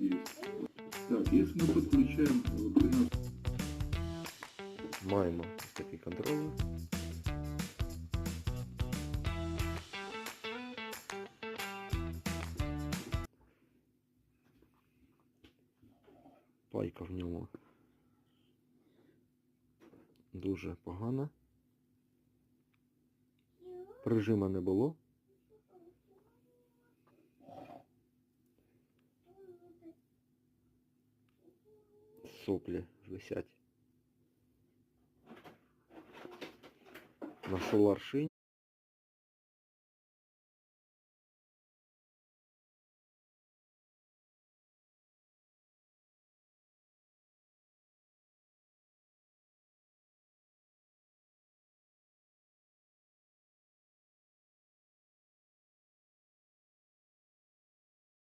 есть. Так, если мы подключаем э, 13 Маємо такий контролер. Пайка в ньому дуже погана. Прижима не було. Соплі висять. На солар шині.